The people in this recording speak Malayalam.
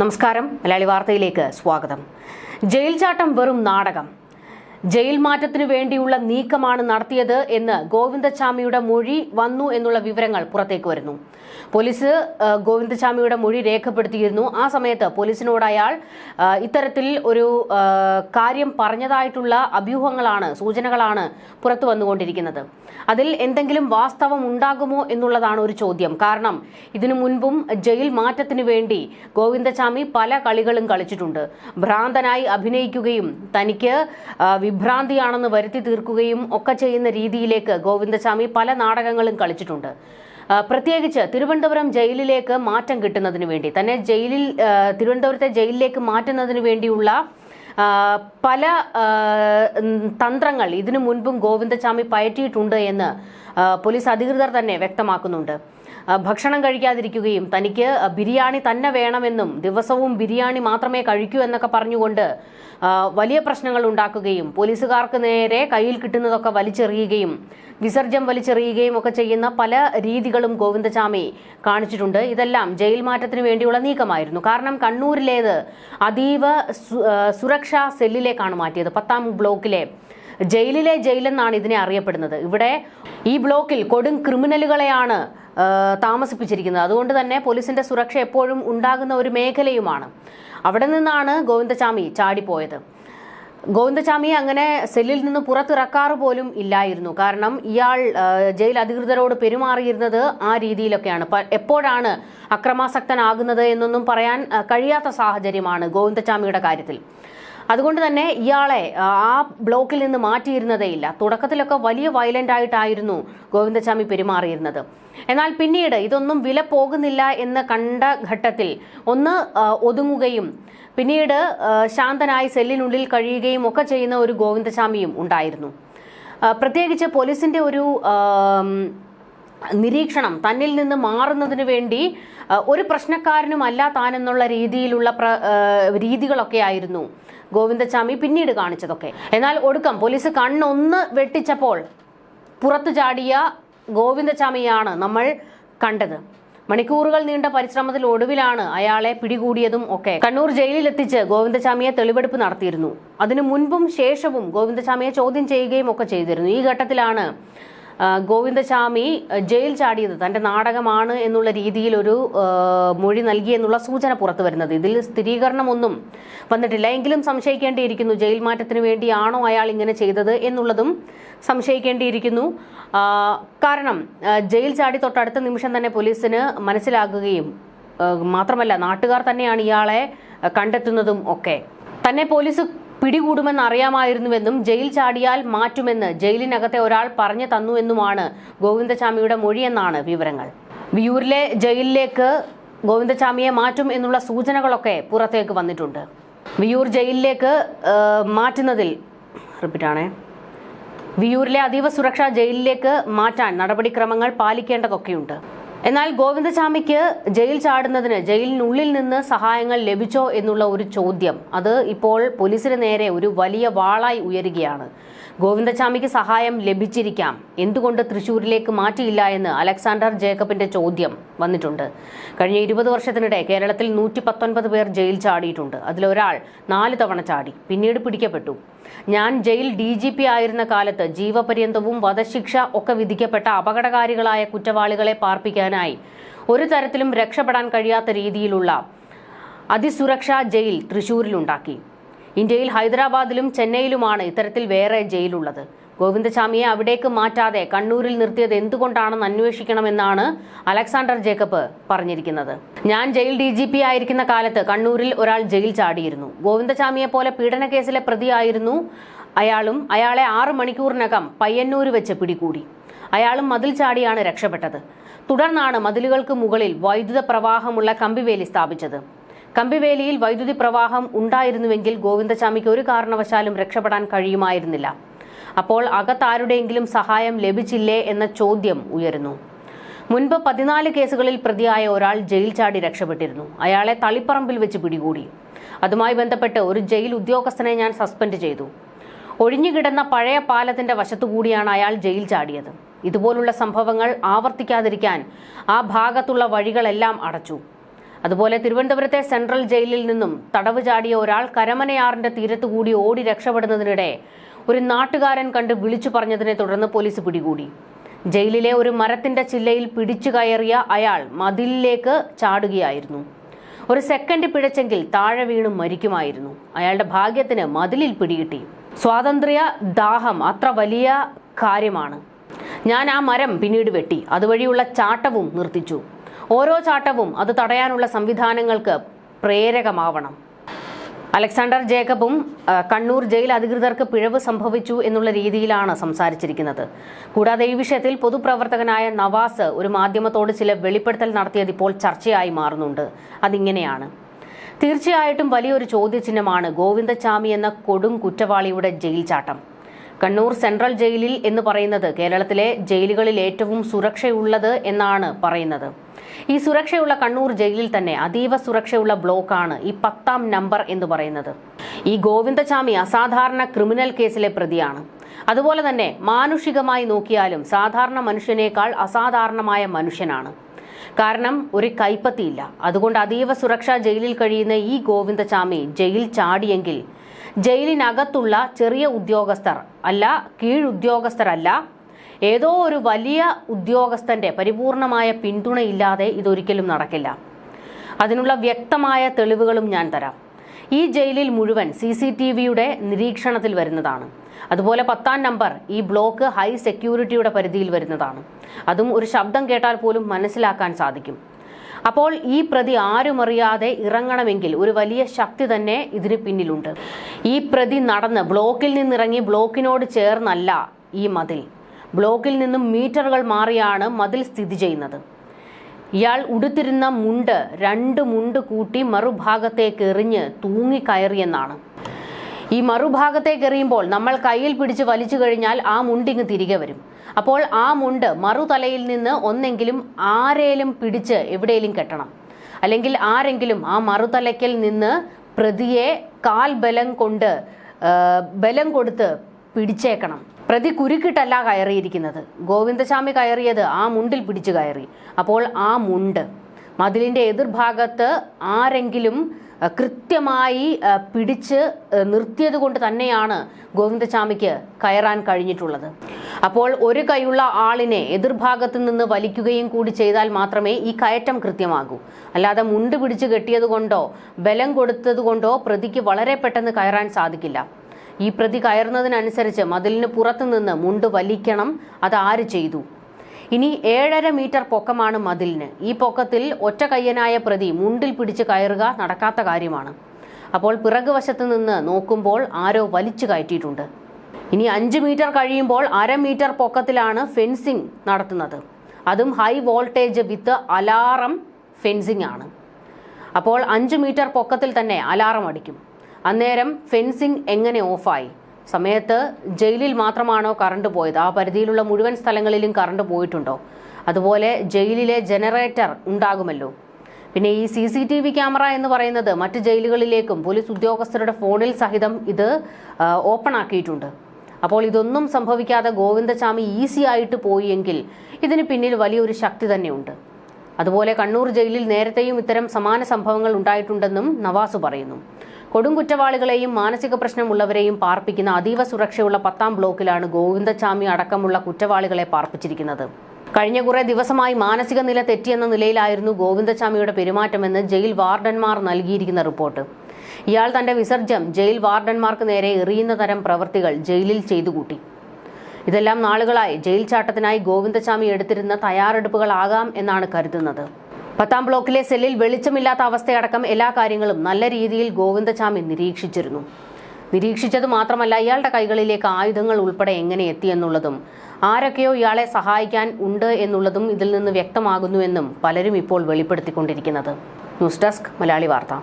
നമസ്കാരം. മലയാളി വാർത്തയിലേക്ക് സ്വാഗതം. ജയിൽ ചാട്ടം വെറും നാടകം. ജയിൽ മാറ്റത്തിനു വേണ്ടിയുള്ള നീക്കമാണ് നടത്തിയത് എന്ന് ഗോവിന്ദചാമിയുടെ മൊഴി വന്നു എന്നുള്ള വിവരങ്ങൾ പുറത്തേക്ക് വരുന്നു. പോലീസ് ഗോവിന്ദചാമിയുടെ മൊഴി രേഖപ്പെടുത്തിയിരുന്നു. ആ സമയത്ത് പോലീസിനോട് അയാൾ ഇത്തരത്തിൽ ഒരു കാര്യം പറഞ്ഞതായിട്ടുള്ള അഭ്യൂഹങ്ങളാണ് സൂചനകളാണ് പുറത്തു വന്നുകൊണ്ടിരിക്കുന്നത്. അതിൽ എന്തെങ്കിലും വാസ്തവം ഉണ്ടാകുമോ എന്നുള്ളതാണ് ഒരു ചോദ്യം. കാരണം ഇതിനു മുൻപും ജയിൽ മാറ്റത്തിനു വേണ്ടി ഗോവിന്ദചാമി പല കളികളും കളിച്ചിട്ടുണ്ട്. ഭ്രാന്തനായി അഭിനയിക്കുകയും തനിക്ക് വിഭ്രാന്തിയാണെന്ന് വരുത്തി തീർക്കുകയും ഒക്കെ ചെയ്യുന്ന രീതിയിലേക്ക് ഗോവിന്ദസ്വാമി പല നാടകങ്ങളും കളിച്ചിട്ടുണ്ട്. പ്രത്യേകിച്ച് തിരുവനന്തപുരം ജയിലിലേക്ക് മാറ്റം കിട്ടുന്നതിന് വേണ്ടി തന്നെ ജയിലിൽ തിരുവനന്തപുരത്തെ ജയിലിലേക്ക് മാറ്റുന്നതിന് വേണ്ടിയുള്ള പല തന്ത്രങ്ങൾ ഇതിനു മുൻപും ഗോവിന്ദസ്വാമി പയറ്റിയിട്ടുണ്ട് എന്ന് പോലീസ് അധികൃതർ തന്നെ വ്യക്തമാക്കുന്നുണ്ട്. ഭക്ഷണം കഴിക്കാതിരിക്കുകയും തനിക്ക് ബിരിയാണി തന്നെ വേണമെന്നും ദിവസവും ബിരിയാണി മാത്രമേ കഴിക്കൂ എന്നൊക്കെ പറഞ്ഞുകൊണ്ട് വലിയ പ്രശ്നങ്ങൾ ഉണ്ടാക്കുകയും പോലീസുകാർക്ക് നേരെ കയ്യിൽ കിട്ടുന്നതൊക്കെ വലിച്ചെറിയുകയും വിസർജ്യം വലിച്ചെറിയുകയും ഒക്കെ ചെയ്യുന്ന പല രീതികളും ഗോവിന്ദചാമി കാണിച്ചിട്ടുണ്ട്. ഇതെല്ലാം ജയിൽ മാറ്റത്തിന് വേണ്ടിയുള്ള നീക്കമായിരുന്നു. കാരണം കണ്ണൂരിലേത് അതീവ സുരക്ഷാ സെല്ലിലേക്കാണ് മാറ്റിയത്. പത്താം ബ്ലോക്കിലെ ജയിലിലെ ജയിലെന്നാണ് ഇതിനെ അറിയപ്പെടുന്നത്. ഇവിടെ ഈ ബ്ലോക്കിൽ കൊടും ക്രിമിനലുകളെയാണ് താമസിപ്പിച്ചിരിക്കുന്നത്. അതുകൊണ്ട് തന്നെ പോലീസിന്റെ സുരക്ഷ എപ്പോഴും ഉണ്ടാകുന്ന ഒരു മേഖലയുമാണ്. അവിടെ നിന്നാണ് ഗോവിന്ദചാമി ചാടിപ്പോയത്. ഗോവിന്ദചാമിയെ അങ്ങനെ സെല്ലിൽ നിന്ന് പുറത്തിറക്കാറ് പോലും ഇല്ലായിരുന്നു. കാരണം ഇയാൾ ജയിൽ അധികൃതരോട് പെരുമാറിയിരുന്നത് ആ രീതിയിലൊക്കെയാണ്. എപ്പോഴാണ് അക്രമാസക്തനാകുന്നത് എന്നൊന്നും പറയാൻ കഴിയാത്ത സാഹചര്യമാണ് ഗോവിന്ദചാമിയുടെ കാര്യത്തിൽ. അതുകൊണ്ട് തന്നെ ഇയാളെ ആ, ബ്ലോക്കിൽ നിന്ന് മാറ്റിയിരുന്നതേയില്ല തുടക്കത്തിലൊക്കെ വലിയ വയലന്റ് ആയിട്ടായിരുന്നു ഗോവിന്ദസ്വാമി പെരുമാറിയിരുന്നത്. എന്നാൽ പിന്നീട് ഇതൊന്നും വില പോകുന്നില്ല എന്ന് കണ്ട ഘട്ടത്തിൽ ഒന്ന് ഒതുങ്ങുകയും പിന്നീട് ശാന്തനായി സെല്ലിനുള്ളിൽ കഴിയുകയും ഒക്കെ ചെയ്യുന്ന ഒരു ഗോവിന്ദസ്വാമിയും ഉണ്ടായിരുന്നു. പ്രത്യേകിച്ച് പോലീസിന്റെ ഒരു നിരീക്ഷണം തന്നിൽ നിന്ന് മാറുന്നതിന് വേണ്ടി ഒരു പ്രശ്നക്കാരനുമല്ല താനെന്നുള്ള രീതിയിലുള്ള രീതികളൊക്കെ ആയിരുന്നു. ഗോവിന്ദചാമി പിന്നീട് കാണിച്ചതൊക്കെ. എന്നാൽ ഒടുക്കം പോലീസ് കണ്ണൊന്ന് വെട്ടിച്ചപ്പോൾ പുറത്തു ചാടിയ ഗോവിന്ദചാമിയാണ് നമ്മൾ കണ്ടത്. മണിക്കൂറുകൾ നീണ്ട പരിശ്രമത്തിൽ ഒടുവിലാണ് അയാളെ പിടികൂടിയതും ഒക്കെ. കണ്ണൂർ ജയിലിലെത്തിച്ച് ഗോവിന്ദചാമിയെ തെളിവെടുപ്പ് നടത്തിയിരുന്നു. അതിനു മുൻപും ശേഷവും ഗോവിന്ദചാമിയെ ചോദ്യം ചെയ്യുകയും ഒക്കെ ചെയ്തിരുന്നു. ഈ ഘട്ടത്തിലാണ് ആ, ജയിൽ ചാടിയത് തന്റെ നാടകമാണ് എന്നുള്ള രീതിയിൽ ഒരു മൊഴി നൽകി എന്നുള്ള സൂചന പുറത്തു വരുന്നത്. ഇതിൽ സ്ഥിരീകരണമൊന്നും വന്നിട്ടില്ല. എങ്കിലും സംശയിക്കേണ്ടിയിരിക്കുന്നു ജയിൽ മാറ്റത്തിന് വേണ്ടിയാണോ അയാൾ ഇങ്ങനെ ചെയ്തത് എന്നുള്ളതും സംശയിക്കേണ്ടിയിരിക്കുന്നു. കാരണം ജയിൽ ചാടി തൊട്ടടുത്ത നിമിഷം തന്നെ പോലീസിന് മനസ്സിലാകുകയും മാത്രമല്ല നാട്ടുകാർ തന്നെയാണ് ഇയാളെ കണ്ടെത്തുന്നതും ഒക്കെ. തന്നെ പോലീസ് പിടികൂടുമെന്ന് അറിയാമായിരുന്നുവെന്നും ജയിൽ ചാടിയാൽ മാറ്റുമെന്ന് ജയിലിനകത്തെ ഒരാൾ പറഞ്ഞു തന്നുവെന്നുമാണ് ഗോവിന്ദചാമിയുടെ മൊഴിയെന്നാണ് വിവരങ്ങൾ. വിയൂരിലെ ജയിലിലേക്ക് ഗോവിന്ദചാമിയെ മാറ്റും എന്നുള്ള സൂചനകളൊക്കെ പുറത്തേക്ക് വന്നിട്ടുണ്ട്. വിയൂർ ജയിലിലേക്ക് മാറ്റുന്നതിൽ റിപ്പീറ്റാണേ. വിയൂരിലെ അതീവ സുരക്ഷാ ജയിലിലേക്ക് മാറ്റാൻ നടപടിക്രമങ്ങൾ പാലിക്കേണ്ടതൊക്കെയുണ്ട്. എന്നാൽ ഗോവിന്ദചാമിക്ക് ജയിൽ ചാടുന്നതിന് ജയിലിനുള്ളിൽ നിന്ന് സഹായങ്ങൾ ലഭിച്ചോ എന്നുള്ള ഒരു ചോദ്യം. അത് ഇപ്പോൾ പോലീസിന് നേരെ ഒരു വലിയ വാളായി ഉയരുകയാണ്. ഗോവിന്ദചാമിക്ക് സഹായം ലഭിച്ചിരിക്കാം. എന്തുകൊണ്ട് തൃശൂരിലേക്ക് മാറ്റിയില്ല എന്ന് അലക്സാണ്ടർ ജേക്കബിന്റെ ചോദ്യം വന്നിട്ടുണ്ട്. കഴിഞ്ഞ ഇരുപത് വർഷത്തിനിടെ കേരളത്തിൽ നൂറ്റി പത്തൊൻപത് പേർ ജയിൽ ചാടിയിട്ടുണ്ട്. അതിലൊരാൾ നാല് തവണ ചാടി പിന്നീട് പിടിക്കപ്പെട്ടു. ഞാൻ ജയിൽ ഡി ജി പി ആയിരുന്ന കാലത്ത് ജീവപര്യന്തവും വധശിക്ഷ ഒക്കെ വിധിക്കപ്പെട്ട അപകടകാരികളായ കുറ്റവാളികളെ പാർപ്പിക്കാനായി ഒരു തരത്തിലും രക്ഷപ്പെടാൻ കഴിയാത്ത രീതിയിലുള്ള അതിസുരക്ഷാ ജയിൽ തൃശൂരിലുണ്ടാക്കി. ഇന്ത്യയിൽ ഹൈദരാബാദിലും ചെന്നൈയിലുമാണ് ഇത്തരത്തിൽ വേറെ ജയിലുള്ളത്. ഗോവിന്ദസ്വാമിയെ അവിടേക്ക് മാറ്റാതെ കണ്ണൂരിൽ നിർത്തിയത് എന്തുകൊണ്ടാണെന്ന് അന്വേഷിക്കണമെന്നാണ് അലക്സാണ്ടർ ജേക്കബ് പറഞ്ഞിരിക്കുന്നത്. ഞാൻ ജയിൽ ഡി ജി പി ആയിരിക്കുന്ന കാലത്ത് കണ്ണൂരിൽ ഒരാൾ ജയിൽ ചാടിയിരുന്നു. ഗോവിന്ദസ്വാമിയെ പോലെ പീഡന കേസിലെ പ്രതിയായിരുന്നു അയാളും അയാളെ ആറു മണിക്കൂറിനകം പയ്യന്നൂർ വെച്ച് പിടികൂടി. അയാളും മതിൽ ചാടിയാണ് രക്ഷപ്പെട്ടത്. തുടർന്നാണ് മതിലുകൾക്ക് മുകളിൽ വൈദ്യുത പ്രവാഹമുള്ള കമ്പിവേലി സ്ഥാപിച്ചത്. കമ്പിവേലിയിൽ വൈദ്യുതി പ്രവാഹം ഉണ്ടായിരുന്നുവെങ്കിൽ ഗോവിന്ദചാമിക്ക് ഒരു കാരണവശാലും രക്ഷപ്പെടാൻ കഴിയുമായിരുന്നില്ല. അപ്പോൾ അകത്താരുടെയെങ്കിലും സഹായം ലഭിച്ചില്ലേ എന്ന ചോദ്യം ഉയരുന്നു. മുൻപ് പതിനാല് കേസുകളിൽ പ്രതിയായ ഒരാൾ ജയിൽ ചാടി രക്ഷപ്പെട്ടിരുന്നു. അയാളെ തളിപ്പറമ്പിൽ വെച്ച് പിടികൂടി. അതുമായി ബന്ധപ്പെട്ട് ഒരു ജയിൽ ഉദ്യോഗസ്ഥനെ ഞാൻ സസ്പെൻഡ് ചെയ്തു. ഒഴിഞ്ഞുകിടന്ന പഴയ പാലത്തിന്റെ വശത്തുകൂടിയാണ് അയാൾ ജയിൽ ചാടിയത്. ഇതുപോലുള്ള സംഭവങ്ങൾ ആവർത്തിക്കാതിരിക്കാൻ ആ ഭാഗത്തുള്ള വഴികളെല്ലാം അടച്ചു. അതുപോലെ തിരുവനന്തപുരത്തെ സെൻട്രൽ ജയിലിൽ നിന്നും തടവ് ചാടിയ ഒരാൾ കരമനയാറിന്റെ തീരത്തുകൂടി ഓടി രക്ഷപ്പെടുന്നതിനിടെ ഒരു നാട്ടുകാരൻ കണ്ട് വിളിച്ചു പറഞ്ഞതിനെ തുടർന്ന് പോലീസ് പിടികൂടി. ജയിലിലെ ഒരു മരത്തിന്റെ ചില്ലയിൽ പിടിച്ചു കയറിയ അയാൾ മതിലിലേക്ക് ചാടുകയായിരുന്നു. ഒരു സെക്കൻഡ് പിഴച്ചെങ്കിൽ താഴെ വീണു മരിക്കുമായിരുന്നു. അയാളുടെ ഭാഗ്യത്തിന് മതിലിൽ പിടികിട്ടി. സ്വാതന്ത്ര്യ ദാഹം അത്ര വലിയ കാര്യമാണ്. ഞാൻ ആ മരം പിന്നീട് വെട്ടി. അതുവഴിയുള്ള ചാട്ടവും നിർത്തിച്ചു. ഓരോ ചാട്ടവും അത് തടയാനുള്ള സംവിധാനങ്ങൾക്ക് പ്രേരകമാവണം. അലക്സാണ്ടർ ജേക്കബും കണ്ണൂർ ജയിൽ അധികൃതർക്ക് പിഴവ് സംഭവിച്ചു എന്നുള്ള രീതിയിലാണ് സംസാരിച്ചിരിക്കുന്നത്. കൂടാതെ ഈ വിഷയത്തിൽ പൊതുപ്രവർത്തകനായ നവാസ് ഒരു മാധ്യമത്തോട് ചില വെളിപ്പെടുത്തൽ നടത്തിയത് ഇപ്പോൾ ചർച്ചയായി മാറുന്നുണ്ട്. അതിങ്ങനെയാണ്. തീർച്ചയായിട്ടും വലിയൊരു ചോദ്യചിഹ്നമാണ് ഗോവിന്ദചാമി എന്ന കൊടും കുറ്റവാളിയുടെ ജയിൽ ചാട്ടം. കണ്ണൂർ സെൻട്രൽ ജയിലിൽ എന്ന് പറയുന്നത് കേരളത്തിലെ ജയിലുകളിൽ ഏറ്റവും സുരക്ഷയുള്ളത് എന്നാണ് പറയുന്നത്. ഈ സുരക്ഷയുള്ള കണ്ണൂർ ജയിലിൽ തന്നെ അതീവ സുരക്ഷയുള്ള ബ്ലോക്കാണ് ഈ പത്താം നമ്പർ എന്ന് പറയുന്നത്. ഈ ഗോവിന്ദചാമി അസാധാരണ ക്രിമിനൽ കേസിലെ പ്രതിയാണ്. അതുപോലെ തന്നെ മാനുഷികമായി നോക്കിയാലും സാധാരണ മനുഷ്യനേക്കാൾ അസാധാരണമായ മനുഷ്യനാണ്. കാരണം ഒരു കൈപ്പത്തിയില്ല. അതുകൊണ്ട് അതീവ സുരക്ഷാ ജയിലിൽ കഴിയുന്ന ഈ ഗോവിന്ദചാമി ജയിൽ ചാടിയെങ്കിൽ ജയിലിനകത്തുള്ള ചെറിയ ഉദ്യോഗസ്ഥർ അല്ല കീഴുദ്യോഗസ്ഥരല്ല. ഏതോ ഒരു വലിയ ഉദ്യോഗസ്ഥന്റെ പരിപൂർണമായ പിന്തുണയില്ലാതെ ഇതൊരിക്കലും നടക്കില്ല. അതിനുള്ള വ്യക്തമായ തെളിവുകളും ഞാൻ തരാം. ഈ ജയിലിൽ മുഴുവൻ സി സി ടി വിയുടെ നിരീക്ഷണത്തിൽ വരുന്നതാണ്. അതുപോലെ പത്താം നമ്പർ ഈ ബ്ലോക്ക് ഹൈ സെക്യൂരിറ്റിയുടെ പരിധിയിൽ വരുന്നതാണ്. അതും ഒരു ശബ്ദം കേട്ടാൽ പോലും മനസ്സിലാക്കാൻ സാധിക്കും. അപ്പോൾ ഈ പ്രതി ആരുമറിയാതെ ഇറങ്ങണമെങ്കിൽ ഒരു വലിയ ശക്തി തന്നെ ഇതിന് പിന്നിലുണ്ട്. ഈ പ്രതി നടന്ന് ബ്ലോക്കിൽ നിന്നിറങ്ങി ബ്ലോക്കിനോട് ചേർന്നല്ല ഈ മതിൽ. ബ്ലോക്കിൽ നിന്നും മീറ്ററുകൾ മാറിയാണ് മതിൽ സ്ഥിതി ചെയ്യുന്നത്. ഇയാൾ ഉടുത്തിരുന്ന മുണ്ട് രണ്ട് മുണ്ട് കൂട്ടി മറുഭാഗത്തേക്ക് എറിഞ്ഞ് തൂങ്ങിക്കയറിയെന്നാണ് ഈ മറുഭാഗത്തേക്ക് എറിയുമ്പോൾ നമ്മൾ കയ്യിൽ പിടിച്ച് വലിച്ചു കഴിഞ്ഞാൽ ആ മുണ്ടിങ് തിരികെ വരും. അപ്പോൾ ആ മുണ്ട് മറുതലയിൽ നിന്ന് ഒന്നെങ്കിലും ആരേലും പിടിച്ച് എവിടെയെങ്കിലും കെട്ടണം. അല്ലെങ്കിൽ ആരെങ്കിലും ആ മറുതലയ്ക്കൽ നിന്ന് പ്രതിയെ കാൽ ബലം കൊണ്ട് ബലം കൊടുത്ത് പിടിച്ചേക്കണം. പ്രതി കുരുക്കിട്ടല്ല കയറിയിരിക്കുന്നത്. ഗോവിന്ദസ്വാമി കയറിയത് ആ മുണ്ടിൽ പിടിച്ചു കയറി. അപ്പോൾ ആ മുണ്ട് മതിലിന്റെ എതിർഭാഗത്ത് ആരെങ്കിലും കൃത്യമായി പിടിച്ച് നിർത്തിയത് കൊണ്ട് തന്നെയാണ് ഗോവിന്ദസ്വാമിക്ക് കയറാൻ കഴിഞ്ഞിട്ടുള്ളത്. അപ്പോൾ ഒരു കൈയുള്ള ആളിനെ എതിർഭാഗത്ത് നിന്ന് വലിക്കുകയും കൂടി ചെയ്താൽ മാത്രമേ ഈ കയറ്റം കൃത്യമാകൂ. അല്ലാതെ മുണ്ട് പിടിച്ച് കെട്ടിയതുകൊണ്ടോ ബലം കൊടുത്തതുകൊണ്ടോ പ്രതിക്ക് വളരെ പെട്ടെന്ന് കയറാൻ സാധിക്കില്ല. ഈ പ്രതി കയറുന്നതിനനുസരിച്ച് മതിലിന് പുറത്തുനിന്ന് മുണ്ട് വലിക്കണം. അത് ആര് ചെയ്തു? ഇനി ഏഴര മീറ്റർ പൊക്കമാണ് മതിലിന്. ഈ പൊക്കത്തിൽ ഒറ്റ കയ്യനായ പ്രതി മുണ്ടിൽ പിടിച്ച് കയറുക നടക്കാത്ത കാര്യമാണ്. അപ്പോൾ പിറകുവശത്ത് നിന്ന് നോക്കുമ്പോൾ ആരോ വലിച്ചു കയറ്റിയിട്ടുണ്ട്. ഇനി അഞ്ച് മീറ്റർ കഴിയുമ്പോൾ അര മീറ്റർ പൊക്കത്തിലാണ് ഫെൻസിങ് നടത്തുന്നത്. അതും high voltage with alarm fencing ആണ് അപ്പോൾ അഞ്ച് മീറ്റർ പൊക്കത്തിൽ തന്നെ അലാറം അടിക്കും. അന്നേരം ഫെൻസിങ് എങ്ങനെ ഓഫായി? സമയത്ത് ജയിലിൽ മാത്രമാണോ കറണ്ട് പോയത്? ആ പരിധിയിലുള്ള മുഴുവൻ സ്ഥലങ്ങളിലും കറണ്ട് പോയിട്ടുണ്ടോ? അതുപോലെ ജയിലിലെ ജനറേറ്റർ ഉണ്ടാകുമല്ലോ. പിന്നെ ഈ C C T V camera എന്ന് പറയുന്നത് മറ്റ് ജയിലുകളിലേക്കും പോലീസ് ഉദ്യോഗസ്ഥരുടെ ഫോണിൽ സഹിതം ഇത് ഓപ്പൺ ആക്കിയിട്ടുണ്ട്. അപ്പോൾ ഇതൊന്നും സംഭവിക്കാതെ ഗോവിന്ദചാമി ഈസി ആയിട്ട് പോയെങ്കിൽ ഇതിന് പിന്നിൽ വലിയൊരു ശക്തി തന്നെയുണ്ട്. അതുപോലെ കണ്ണൂർ ജയിലിൽ നേരത്തെയും ഇത്തരം സമാന സംഭവങ്ങൾ ഉണ്ടായിട്ടുണ്ടെന്നും നവാസ് പറയുന്നു. കൊടും കുറ്റവാളികളെയും മാനസിക പ്രശ്നമുള്ളവരെയും പാർപ്പിക്കുന്ന അതീവ സുരക്ഷയുള്ള പത്താം ബ്ലോക്കിലാണ് ഗോവിന്ദചാമി അടക്കമുള്ള കുറ്റവാളികളെ പാർപ്പിച്ചിരിക്കുന്നത്. കഴിഞ്ഞ കുറേ ദിവസമായി മാനസിക നില തെറ്റിയെന്ന നിലയിലായിരുന്നു ഗോവിന്ദചാമിയുടെ പെരുമാറ്റമെന്ന് ജയിൽ വാർഡന്മാർ നൽകിയിരിക്കുന്ന റിപ്പോർട്ട്. ഇയാൾ തന്റെ വിസർജ്യം ജയിൽ വാർഡന്മാർക്ക് നേരെ എറിയുന്ന തരം പ്രവൃത്തികൾ ജയിലിൽ ചെയ്തു കൂട്ടി. ഇതെല്ലാം നാളുകളായി ജയിൽ ചാട്ടത്തിനായി ഗോവിന്ദസ്വാമി എടുത്തിരുന്ന തയ്യാറെടുപ്പുകളാകാം എന്നാണ് കരുതുന്നത്. പത്താം ബ്ലോക്കിലെ സെല്ലിൽ വെളിച്ചമില്ലാത്ത അവസ്ഥയടക്കം എല്ലാ കാര്യങ്ങളും നല്ല രീതിയിൽ ഗോവിന്ദസ്വാമി നിരീക്ഷിച്ചിരുന്നു. നിരീക്ഷിച്ചത് മാത്രമല്ല ഇയാളുടെ കൈകളിലേക്ക് ആയുധങ്ങൾ ഉൾപ്പെടെ എങ്ങനെ എത്തിയെന്നുള്ളതും ആരൊക്കെയോ ഇയാളെ സഹായിക്കാൻ ഉണ്ട് എന്നുള്ളതും ഇതിൽ നിന്ന് വ്യക്തമാകുന്നുവെന്നും പലരും ഇപ്പോൾ വെളിപ്പെടുത്തിക്കൊണ്ടിരിക്കുന്നത്. ന്യൂസ് ഡെസ്ക് മലയാളി വാർത്ത.